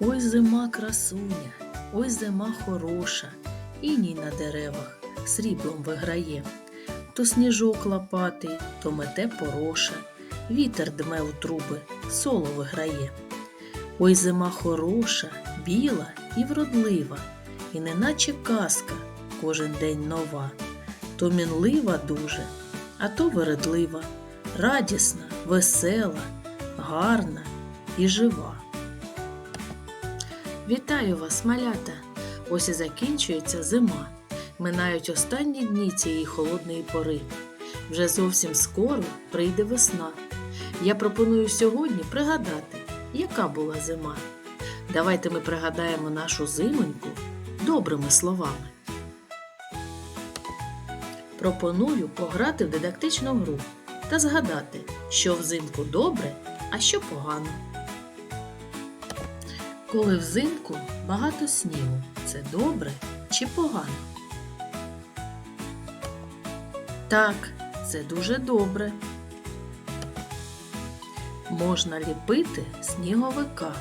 Ой зима красуня, ой зима хороша, іній на деревах сріблом виграє. То сніжок лопатий, то мете пороша, вітер дме у труби, соло виграє. Ой зима хороша, біла і вродлива, і неначе казка кожен день нова. То мінлива дуже, а то вередлива, радісна, весела, гарна і жива. Вітаю вас, малята! Ось і закінчується зима. Минають останні дні цієї холодної пори. Вже зовсім скоро прийде весна. Я пропоную сьогодні пригадати, яка була зима. Давайте ми пригадаємо нашу зимоньку добрими словами. Пропоную пограти в дидактичну гру та згадати, що взимку добре, а що погано. Коли взимку багато снігу, це добре чи погано? Так, це дуже добре. Можна ліпити сніговика.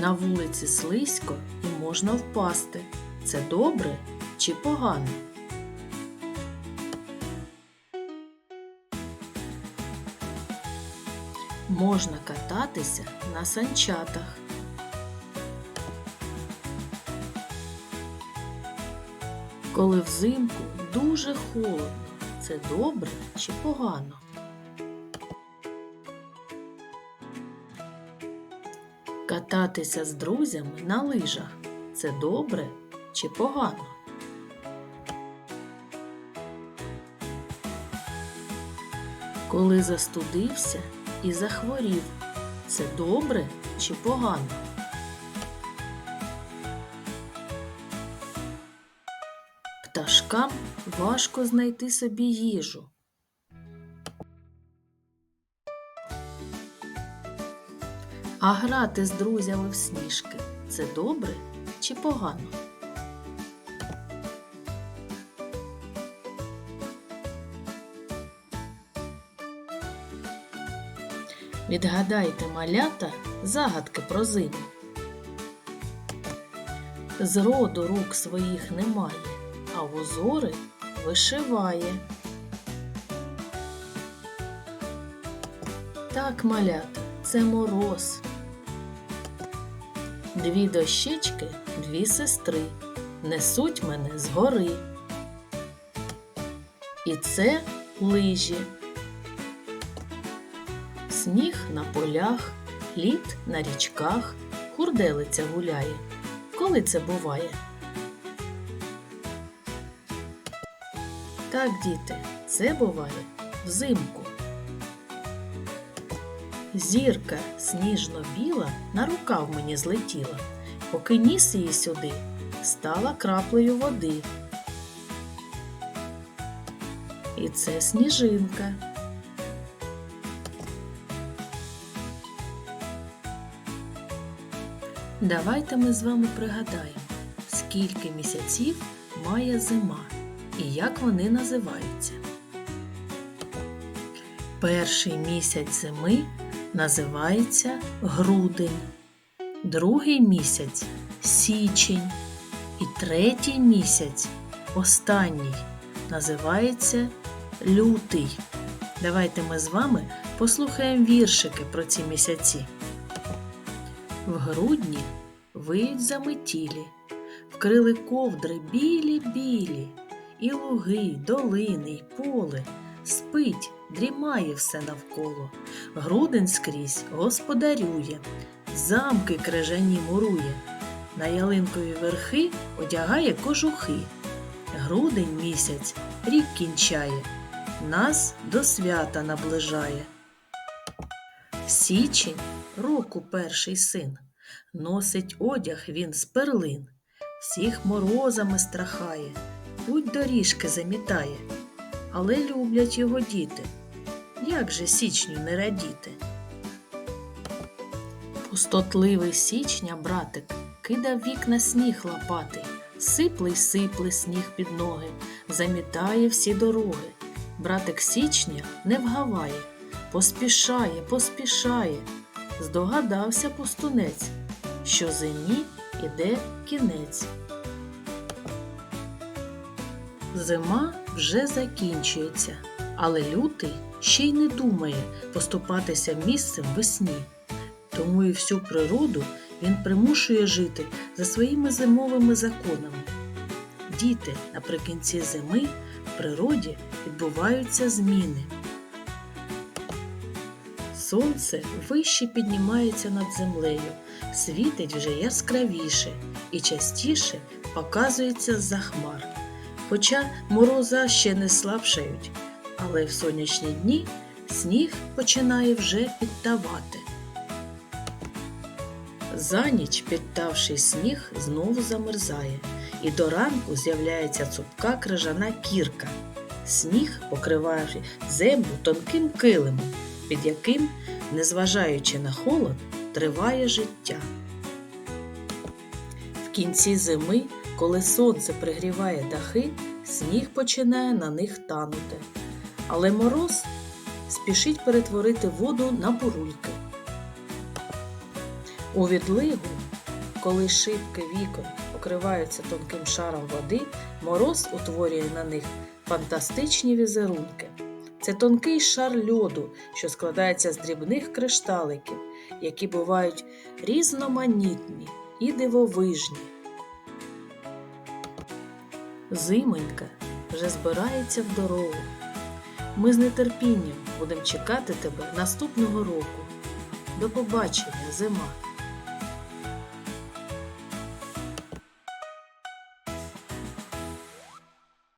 На вулиці слизько і можна впасти. Це добре чи погано? Можна кататися на санчатах. Коли взимку дуже холодно, це добре чи погано? Кататися з друзями на лижах це добре чи погано? Коли застудився і захворів, це добре чи погано? Пташкам важко знайти собі їжу. А грати з друзями в сніжки це добре чи погано? Відгадайте малята загадки про зиму. З роду рук своїх немає, а в узори вишиває. Так, малята, це мороз. Дві дощечки, дві сестри, несуть мене з гори. І це лижі. Сніг на полях, лід на річках, хурделиця гуляє. Коли це буває? Так, діти, це буває взимку. Зірка сніжно-біла на рукав мені злетіла, поки ніс її сюди, стала краплею води. І це сніжинка. Давайте ми з вами пригадаємо, скільки місяців має зима і як вони називаються. Перший місяць зими називається грудень, другий місяць січень і третій місяць останній називається лютий. Давайте ми з вами послухаємо віршики про ці місяці. В грудні виють заметілі, вкрили ковдри білі-білі, і луги, долини, й поле, спить, дрімає все навколо. Грудень скрізь господарює, замки крижані мурує, на ялинкові верхи одягає кожухи. Грудень місяць рік кінчає, нас до свята наближає. Січень року перший син, носить одяг він з перлин, всіх морозами страхає, путь доріжки замітає, але люблять його діти. Як же січню не радіти? Пустотливий січня, братик, кидав вікна сніг лопатий, сипле й сипле сніг під ноги, замітає всі дороги. Братик січня не вгаває, поспішає, поспішає. Здогадався пустунець, що зимі іде кінець. Зима вже закінчується, але лютий ще й не думає поступатися місцем весні. Тому і всю природу він примушує жити за своїми зимовими законами. Діти наприкінці зими в природі відбуваються зміни. Сонце вище піднімається над землею, світить вже яскравіше і частіше показується з-за хмар. Хоча мороза ще не слабшають, але в сонячні дні сніг починає вже підтавати. За ніч підтавший сніг знову замерзає, і до ранку з'являється цупка крижана кірка. Сніг покриває землю тонким килимом, під яким, незважаючи на холод, триває життя. В кінці зими, коли сонце пригріває дахи, сніг починає на них танути. Але мороз спішить перетворити воду на бурульки. У відлигу, коли шибки вікон покриваються тонким шаром води, мороз утворює на них фантастичні візерунки. Це тонкий шар льоду, що складається з дрібних кришталиків, які бувають різноманітні і дивовижні. Зимонька вже збирається в дорогу. Ми з нетерпінням будемо чекати тебе наступного року. До побачення, зима!